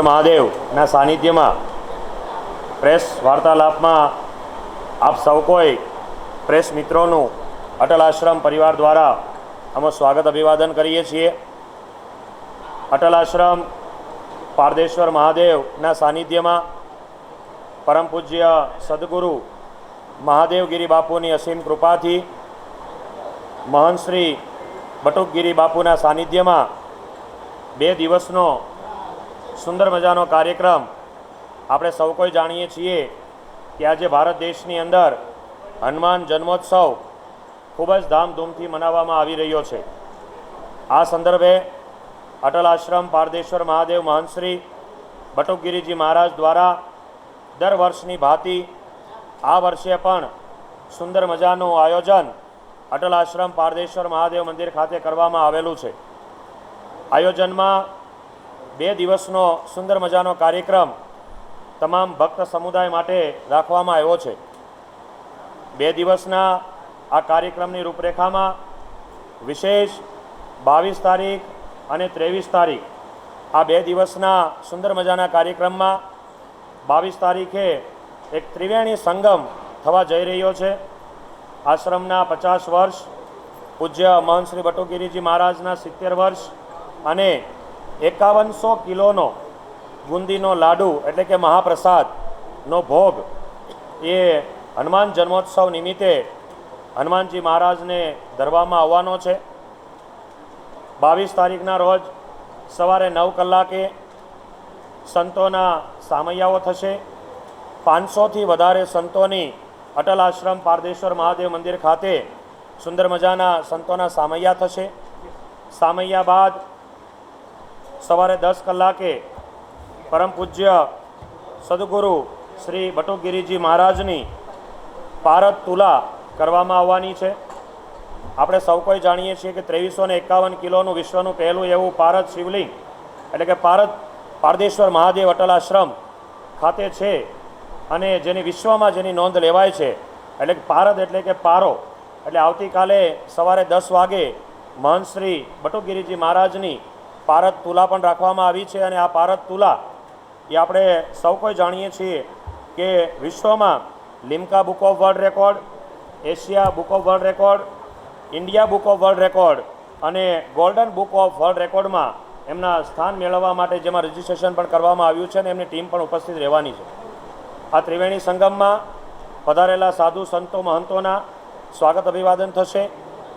મહાદેવના સાનિધ્યમાં પ્રેસ વાર્તાલાપમાં આપ સૌ કોઈ પ્રેસ મિત્રોનું અટલ આશ્રમ પરિવાર દ્વારા અમે સ્વાગત અભિવાદન કરીએ છીએ. અટલ આશ્રમ પારદેશ્વર મહાદેવના સાનિધ્યમાં પરમ પૂજ્ય સદગુરુ મહાદેવગીરી બાપુની અસીમ કૃપાથી મહંત શ્રી બટુકગીરી બાપુના સાનિધ્યમાં બે દિવસનો સુંદર મજાનો કાર્યક્રમ આપણે સૌ કોઈ જાણીએ છીએ કે આજે ભારત દેશની અંદર હનુમાન જન્મોત્સવ ખૂબ જ ધામધૂમથી મનાવવામાં આવી રહ્યો છે. આ સંદર્ભે અટલ આશ્રમ પારદેશ્વર મહાદેવ મહંતશ્રી બટુકગીરીજી મહારાજ દ્વારા દર વર્ષની ભાંતિ આ વર્ષે પણ સુંદર મજાનું આયોજન અટલ આશ્રમ પારદેશ્વર મહાદેવ મંદિર ખાતે કરવામાં આવેલું છે. આયોજનમાં બે દિવસનો સુંદર મજાનો કાર્યક્રમ તમામ ભક્ત સમુદાય માટે રાખવામાં આવ્યો છે. બે દિવસના આ કાર્યક્રમની રૂપરેખામાં વિશેષ બાવીસ તારીખ અને ત્રેવીસ તારીખ આ બે દિવસના સુંદર મજાના કાર્યક્રમમાં બાવીસ તારીખે એક ત્રિવેણી સંગમ થવા જઈ રહ્યો છે. આશ્રમના પચાસ વર્ષ, પૂજ્ય મહંત શ્રી બટુગીરીજી મહારાજના સિત્તેર વર્ષ અને એકાવનસો કિલોનો બુંદીનો લાડુ એટલે કે મહાપ્રસાદનો ભોગ એ હનુમાન જન્મોત્સવ નિમિત્તે હનુમાનજી મહારાજને ધરવામાં આવવાનો છે. બાવીસ તારીખના રોજ સવારે નવ કલાકે સંતોના સામૈયાઓ થશે. પાંચસોથી વધારે સંતોની અટલ આશ્રમ પારદેશ્વર મહાદેવ મંદિર ખાતે સુંદર મજાના સંતોના સામૈયા થશે. સામૈયા બાદ સવારે દસ કલાકે પરમ પૂજ્ય સદગુરુ શ્રી બટુગીરીજી મહારાજની પારદ તુલા કરવામાં આવવાની છે. આપણે સૌ કોઈ જાણીએ છીએ કે ત્રેવીસો ને એકાવન કિલોનું વિશ્વનું પહેલું એવું પારદ શિવલિંગ એટલે કે પારદ પારદેશ્વર મહાદેવ અટલ આશ્રમ ખાતે છે અને જેની વિશ્વમાં જેની નોંધ લેવાય છે એટલે કે પારદ એટલે કે પારો એટલે આવતીકાલે સવારે દસ વાગે મહંત શ્રી બટુગીરીજી મહારાજની પારદ તુલા પણ રાખવામાં આવી છે અને આ પારદ તુલા એ આપણે સૌ કોઈ જાણીએ છીએ કે વિશ્વમાં Limca book of world record, Asia book of world record, India book of world record અને ગોલ્ડન બુક ઓફ વર્લ્ડ રેકોર્ડમાં એમના સ્થાન મેળવવા માટે જેમાં રજિસ્ટ્રેશન પણ કરવામાં આવ્યું છે અને એમની ટીમ પણ ઉપસ્થિત રહેવાની છે. આ ત્રિવેણી સંગમમાં પધારેલા સાધુ સંતો મહંતોના સ્વાગત અભિવાદન થશે.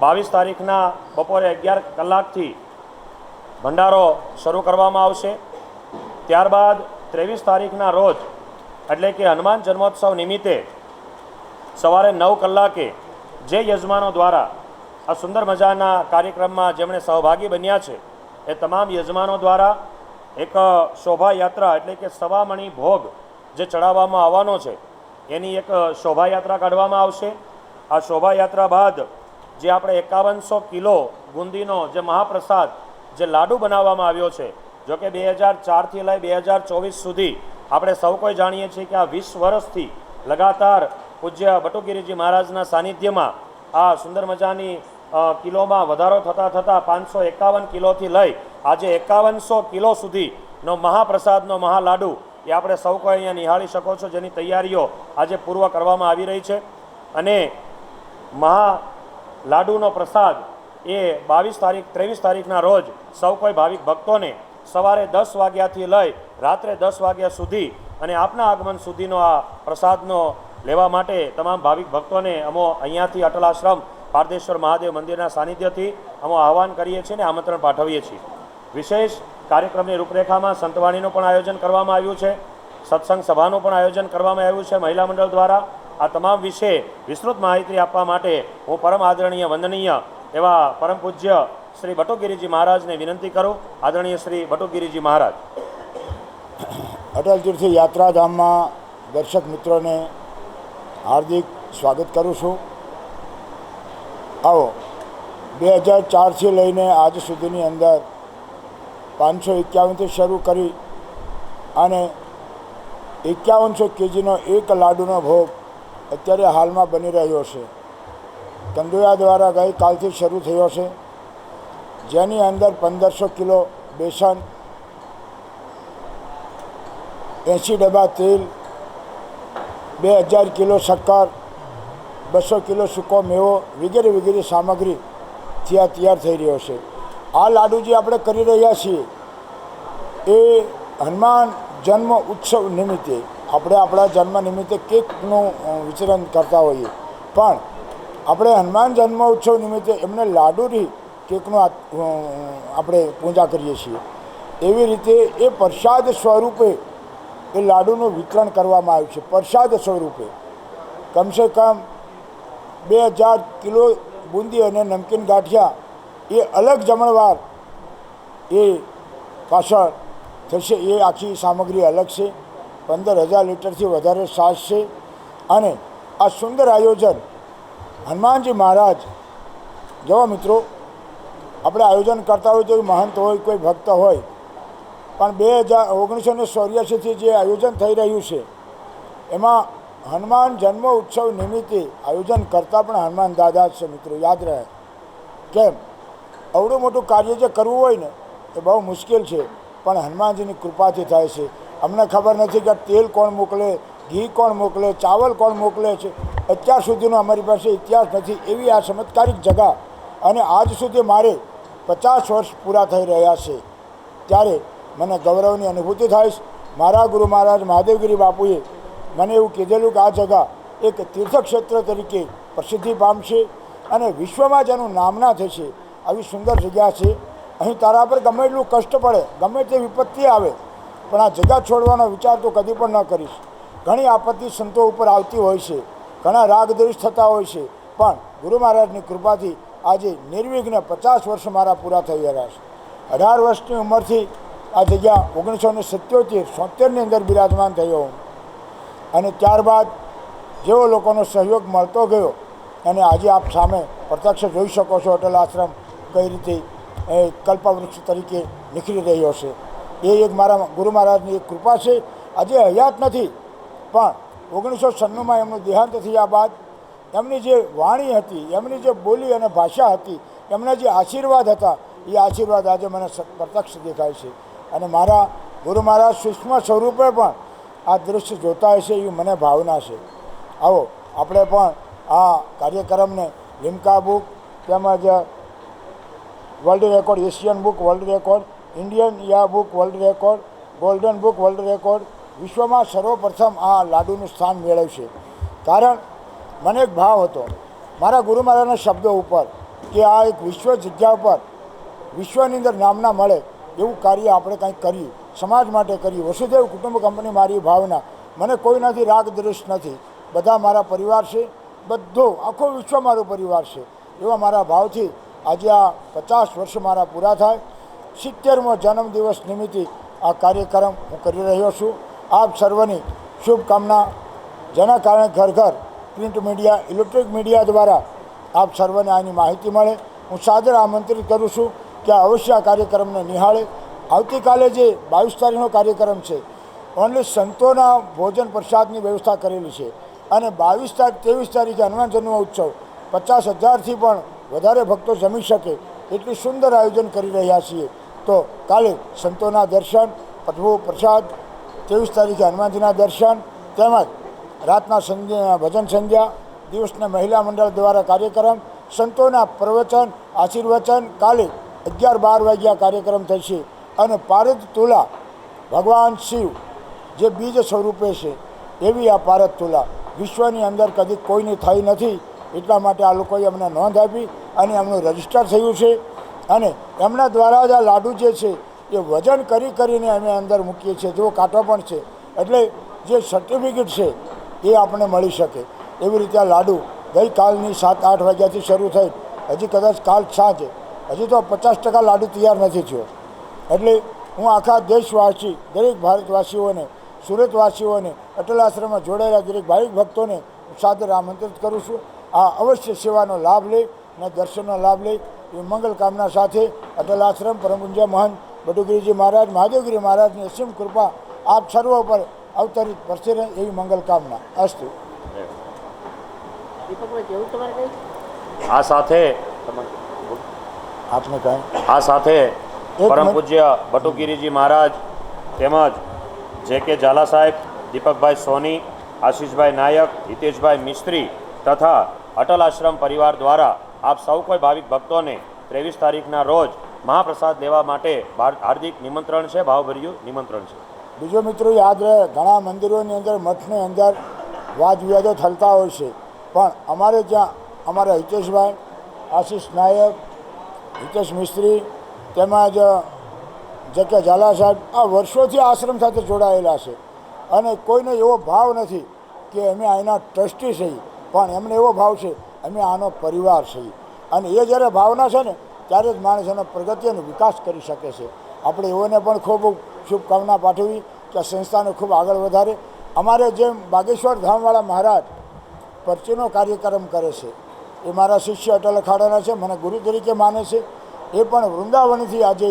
બાવીસ તારીખના બપોરે અગિયાર કલાકથી ભંડારો શરૂ કરવામાં આવશે. ત્યારબાદ ત્રેવીસ તારીખના રોજ, એટલે કે હનુમાન જન્મોત્સવ નિમિત્તે સવારે નવ કલાકે જે યજમાનો દ્વારા આ સુંદર મજાના કાર્યક્રમમાં જેમણે સહભાગી બન્યા છે, એ તમામ યજમાનો દ્વારા એક શોભાયાત્રા, એટલે કે સવામણી ભોગ જે ચડાવવામાં આવવાનો છે, એની એક શોભાયાત્રા કાઢવામાં આવશે. આ શોભાયાત્રા બાદ જે આપણે એકાવનસો કિલો બુંદીનો જે મહાપ્રસાદ જે લાડુ બનાવવામાં આવ્યો છે. જો કે બે હજાર ચારથી લઈ બે હજાર ચોવીસ સુધી આપણે સૌ કોઈ જાણીએ છીએ કે આ વીસ વર્ષથી લગાતાર પૂજ્ય બટુગીરીજી મહારાજના સાનિધ્યમાં આ સુંદર મજાની કિલોમાં વધારો થતાં થતાં પાંચસો એકાવન કિલોથી લઈ આજે એકાવનસો કિલો સુધીનો મહાપ્રસાદનો મહાલાડુ એ આપણે સૌ કોઈ અહીંયા નિહાળી શકો છો. જેની તૈયારીઓ આજે પૂર્વ કરવામાં આવી રહી છે. અને મહા લાડુનો પ્રસાદ એ બાવીસ તારીખ, ત્રેવીસ તારીખના રોજ સૌ કોઈ ભાવિક ભક્તોને સવારે દસ વાગ્યાથી લઈ રાત્રે દસ વાગ્યા સુધી અને આપના આગમન સુધીનો આ પ્રસાદનો લેવા માટે તમામ ભાવિક ભક્તોને અમો અહીંયાથી અટલ આશ્રમ પારદેશ્વર મહાદેવ મંદિરના સાનિધ્યથી અમો આહવાન કરીએ છીએ અને આમંત્રણ પાઠવીએ છીએ. વિશેષ કાર્યક્રમની રૂપરેખામાં સંતવાણીનું પણ આયોજન કરવામાં આવ્યું છે, સત્સંગ સભાનું પણ આયોજન કરવામાં આવ્યું છે મહિલા મંડળ દ્વારા. આ તમામ વિશે વિસ્તૃત માહિતી આપવા માટે હું પરમ આદરણીય, વંદનીય એવા પરમ પૂજ્ય શ્રી ભટુગીરીજી મહારાજને વિનંતી કરું, આદરણીય શ્રી ભટુગીરીજી મહારાજ. અટલ તીર્થ યાત્રાધામમાં દર્શક મિત્રોને હાર્દિક સ્વાગત કરું છું. આવો બે હજાર ચારથી લઈને આજ સુધીની અંદર પાંચસો એકાવનથી શરૂ કરી અને એકાવનસો કેજીનો એક લાડુનો ભોગ અત્યારે હાલમાં બની રહ્યો છે. કંદોયા દ્વારા ગઈકાલથી શરૂ થયો છે, જેની અંદર પંદરસો કિલો બેસન એંસી ડબ્બા તેલ, બે હજાર કિલો શક્કર, બસો કિલો સૂકો મેવો વગેરે વગેરે સામગ્રી ત્યાં તૈયાર થઈ રહ્યો છે. આ લાડુ જે આપણે કરી રહ્યા છીએ, એ હનુમાન જન્મ ઉત્સવ નિમિત્તે, આપણે આપણા જન્મ નિમિત્તે કેકનું વિચરણ કરતા હોઈએ. પણ આપણે હનુમાન જન્મ ઉત્સવ નિમિત્તે એમને લાડુની કેકનો આપણે પૂજા કરીએ છીએ. એવી રીતે એ પ્રસાદ સ્વરૂપે એ લાડુનું વિતરણ કરવામાં આવ્યું છે, પ્રસાદ સ્વરૂપે. કમસે કમ બે હજાર કિલો બુંદી અને નમકીન ગાંઠિયા એ અલગ જમણવાર એ પાછળ થશે, એ આખી સામગ્રી અલગ છે. પંદર હજાર લીટરથી વધારે સાસ છે. અને આ સુંદર આયોજન હનુમાનજી મહારાજ જો મિત્રો, આપણે આયોજન કરતા હોય તો મહંત હોય, કોઈ ભક્ત હોય, પણ બે હજાર ઓગણીસો ને ચોર્યાસીથી જે આયોજન થઈ રહ્યું છે, એમાં હનુમાન જન્મ ઉત્સવ નિમિત્તે આયોજન કરતા પણ હનુમાન દાદા છે મિત્રો, યાદ રહે. કેમ? અવડું મોટું કાર્ય જે કરવું હોય ને, એ બહુ મુશ્કેલ છે, પણ હનુમાનજીની કૃપાથી થાય છે. અમને ખબર નથી કે તેલ કોણ મોકલે ઘી કોણ મોકલે, ચાવલ કોણ મોકલે છે? અત્યાર સુધીનો અમારી પાસે ઇતિહાસ નથી એવી આ ચમત્કારિક જગા. અને આજ સુધી મારે પચાસ વર્ષ પૂરા થઈ રહ્યા છે. ત્યારે મને ગૌરવની અનુભૂતિ થાય છે. મારા ગુરુ મહારાજ મહાદેવગીરી બાપુએ મને એવું કીધેલું કે આ જગા એક તીર્થક્ષેત્ર તરીકે પ્રસિદ્ધિ પામશે અને વિશ્વમાં જેનું નામના થશે. આવી સુંદર જગ્યા છે. અહીં તારા પર ગમે એટલું કષ્ટ પડે, ગમે તે વિપત્તિ આવે, પણ આ જગા છોડવાનો વિચાર તો કદી પણ ન કરીશ. ઘણી આપત્તિ સંતો ઉપર આવતી હોય છે. ઘણા રાગ દ્વેષ થતા હોય છે. પણ ગુરુ મહારાજની કૃપાથી આજે નિર્વિઘ્ન પચાસ વર્ષ મારા પૂરા થઈ રહ્યા છે. અઢાર વર્ષની ઉંમરથી આ જગ્યા ઓગણીસો ને સત્યોતેર, સોતેરની અંદર બિરાજમાન થયો હું. અને ત્યારબાદ જેવો લોકોનો સહયોગ મળતો ગયો અને આજે આપ સામે પ્રત્યક્ષ જોઈ શકો છો અટલ આશ્રમ કઈ રીતે, એ કલ્પવૃક્ષ તરીકે નીકળી રહ્યો છે. એ એક મારા ગુરુ મહારાજની એક કૃપા છે. આજે હયાત નથી. પણ ઓગણીસો છન્નુંમાં એમનું દેહાંત થયા બાદ એમની જે વાણી હતી, એમની જે બોલી અને ભાષા હતી, એમના જે આશીર્વાદ હતા, એ આશીર્વાદ આજે મને પ્રત્યક્ષ દેખાય છે. અને મારા ગુરુ મહારાજ સૂક્ષ્મ સ્વરૂપે પણ આ દૃશ્ય જોતા હશે એવી મને ભાવના છે. આવો, આપણે પણ આ કાર્યક્રમને લિમકા બુક તેમજ world record, Asian book world record, Indian યા book world record, golden book world record વિશ્વમાં સર્વપ્રથમ આ લાડુનું સ્થાન મેળવશે કારણ, મને એક ભાવ હતો. મારા ગુરુ મહારાજના શબ્દો ઉપર કે આ એક વિશ્વ જગ્યા ઉપર વિશ્વની અંદર નામના મળે એવું કાર્ય આપણે કંઈક કર્યું, સમાજ માટે કર્યું, વસુદેવ કુટુંબ કંપની મારી ભાવના. મને કોઈનાથી રાગ દ્વેષ નથી. બધા મારા પરિવાર છે. બધો, આખો વિશ્વ મારો પરિવાર છે. એવા મારા ભાવથી આજે આ પચાસ વર્ષ મારા પૂરા થાય. સિત્તેરમો જન્મદિવસ નિમિત્તે આ કાર્યક્રમ હું કરી રહ્યો છું. આપ સર્વની શુભકામના. જેના કારણે ઘર ઘર પ્રિન્ટ મીડિયા, ઇલેક્ટ્રિક મીડિયા દ્વારા આપ સર્વને આની માહિતી મળે. હું સાદર આમંત્રિત કરું છું કે અવશ્ય આ કાર્યક્રમને નિહાળે. આવતીકાલે જે બાવીસ તારીખનો કાર્યક્રમ છે, ઓનલી સંતોના ભોજન પ્રસાદની વ્યવસ્થા કરેલી છે અને બાવીસ તારીખ, ત્રેવીસ તારીખે હનુમાન જન્મ ઉત્સવ. પચાસ હજારથી પણ વધારે ભક્તો જમી શકે એટલું સુંદર આયોજન કરી રહ્યા છીએ. તો કાલે સંતોના દર્શન પ્રભુ પ્રસાદ ત્રેવીસ તારીખે હનુમાનજીના દર્શન તેમજ રાતના સંધ્યા, ભજન સંધ્યા, દિવસના મહિલા મંડળ દ્વારા કાર્યક્રમ, સંતોના પ્રવચન, આશીર્વચન, કાલે અગિયાર બાર વાગ્યા કાર્યક્રમ થશે અને પારદ તુલા ભગવાન શિવ જે બીજ સ્વરૂપે છે, એવી આ પારદ તુલા વિશ્વની અંદર કદી કોઈની થઈ નથી, એટલા માટે આ લોકોએ અમને નોંધ આપી અને એમનું રજિસ્ટર થયું છે અને એમના દ્વારા જ આ લાડુ જે છે એ વજન કરી કરીને અમે અંદર મૂકીએ છીએ જો કાંટો પણ છે. એટલે જે સર્ટિફિકેટ છે, એ આપણને મળી શકે. એવી રીતે આ લાડુ ગઈકાલની સાત આઠ વાગ્યાથી શરૂ થઈ. હજી કદાચ કાલ સાંજે. હજી તો પચાસ ટકા લાડુ તૈયાર નથી થયો. એટલે હું આખા દેશવાસી, દરેક ભારતવાસીઓને, સુરતવાસીઓને, અટલ આશ્રમમાં જોડાયેલા દરેક ભાવિક ભક્તોને સાદર આમંત્રિત કરું છું. આ અવશ્ય સેવાનો લાભ લે અને દર્શનનો લાભ લે. એ મંગલ કામના સાથે અટલ આશ્રમ પરમગુંજા મહંત બટુગીરીજી મહારાજ મહાદેવગીરી મહારાજની અસીમ કૃપા આપ સર્વ પર અવતરિત પરસે રહે એવી મંગલ કામના. અસ્તુ. આ સાથે આપને કહે આ સાથે પરમ પૂજ્ય બટુગીરીજી મહારાજ તેમજ જે કે ઝાલા સાહેબ દીપકભાઈ સોની આશીષભાઈ નાયક હિતેશભાઈ મિસ્ત્રી તથા અટલ આશ્રમ પરિવાર દ્વારા આપ સૌ કોઈ ભાવિક ભક્તોને ત્રેવીસ તારીખના રોજ મહાપ્રસાદ લેવા માટે હાર્દિક નિમંત્રણ છે, ભાવભર્યું નિમંત્રણ છે. બીજો મિત્રો યાદ રહે, ઘણા મંદિરોની અંદર, મઠની અંદર વાદ વિવાદો થતા હોય છે. પણ અમારે ત્યાં અમારા હિતેશભાઈ, આશીષ નાયક, હિતેશ મિસ્ત્રી, તેમજ જે કે ઝાલા સાહેબ, આ વર્ષોથી આશ્રમ સાથે જોડાયેલા છે. અને કોઈને એવો ભાવ નથી કે અમે અહીંના ટ્રસ્ટી છીએ. પણ એમને એવો ભાવ છે, અમે આનો પરિવાર છીએ. અને એ જ્યારે ભાવના છે ને ત્યારે જ માણસ એનો પ્રગતિ અને વિકાસ કરી શકે છે. આપણે એઓને પણ ખૂબ શુભકામના પાઠવી કે સંસ્થાને ખૂબ આગળ વધારે. અમારે જેમ બાગેશ્વર ધામવાળા મહારાજ પરચીનો કાર્યક્રમ કરે છે, એ મારા શિષ્ય અટલ અખાડાના છે, મને ગુરુ તરીકે માને છે. એ પણ વૃંદાવનથી આજે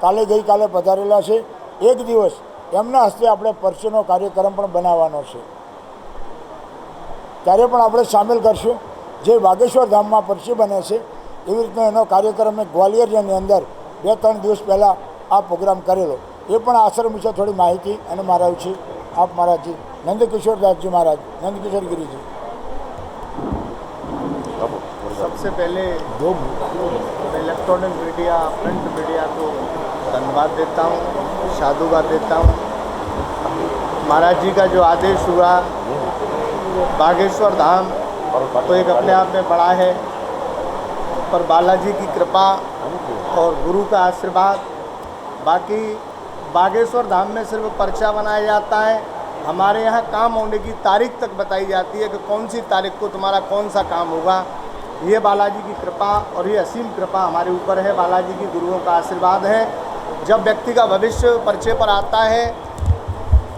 કાલે ગઈકાલે પધારેલા છે. એક દિવસ એમના હસ્તે આપણે પરચીનો કાર્યક્રમ પણ બનાવવાનો છે. ત્યારે પણ આપણે સામેલ કરશું. જે બાગેશ્વર ધામમાં પરચી બને છે એવી રીતનો એનો કાર્યક્રમ મેં ગ્વાલિયરની અંદર બે ત્રણ દિવસ પહેલાં આ પ્રોગ્રામ કરેલો એ પણ આશ્રમ વિશે થોડી માહિતી અને મારા વિશે આપ મહારાજજી નંદકિશોરદાસજી મહારાજ નંદકિશોર ગિરીજી सबसे पहले दो इलेक्ट्रॉनिक मीडिया प्रिंट मीडिया को धन्यवाद देता हूँ साधुवाद देता हूँ महाराज जी का जो आदेश हुआ बागेश्वर धाम तो एक अपने आप में बड़ा है पर बालाजी की कृपा और गुरु का आशीर्वाद। बाकी बागेश्वर धाम में सिर्फ़ पर्चा बनाया जाता है। हमारे यहाँ काम होने की तारीख तक बताई जाती है कि कौन सी तारीख को तुम्हारा कौन सा काम होगा। ये बालाजी की कृपा और ये असीम कृपा हमारे ऊपर है। बालाजी की गुरुओं का आशीर्वाद है। जब व्यक्ति का भविष्य पर्चे पर आता है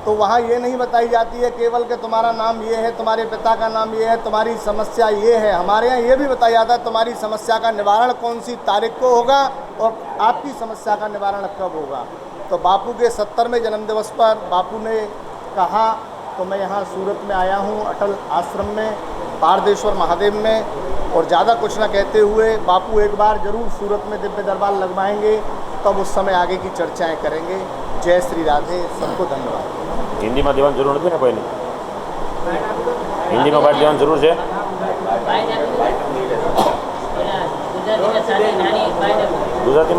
तो वहाँ ये नहीं बताई जाती है, केवल कि तुम्हारा नाम ये है, तुम्हारे पिता का नाम ये है, तुम्हारी समस्या ये है। हमारे यहाँ ये भी बताया जाता है, तुम्हारी समस्या का निवारण कौन सी तारीख को होगा और आपकी समस्या का निवारण कब होगा। तो बापू के सत्तरवें जन्मदिवस पर बापू ने कहा तो मैं यहाँ सूरत में आया हूँ, अटल आश्रम में पारदेश्वर महादेव में। और ज़्यादा कुछ ना कहते हुए बापू एक बार ज़रूर सूरत में दिव्य दरबार लगवाएँगे, तब उस समय आगे की चर्चाएँ करेंगे। जय श्री राधे, सबको धन्यवाद। હિન્દીમાં દેવાની જરૂર નથી ને કોઈને? હિન્દીમાં પાઠ દેવાની જરૂર છે? ગુજરાતીમાં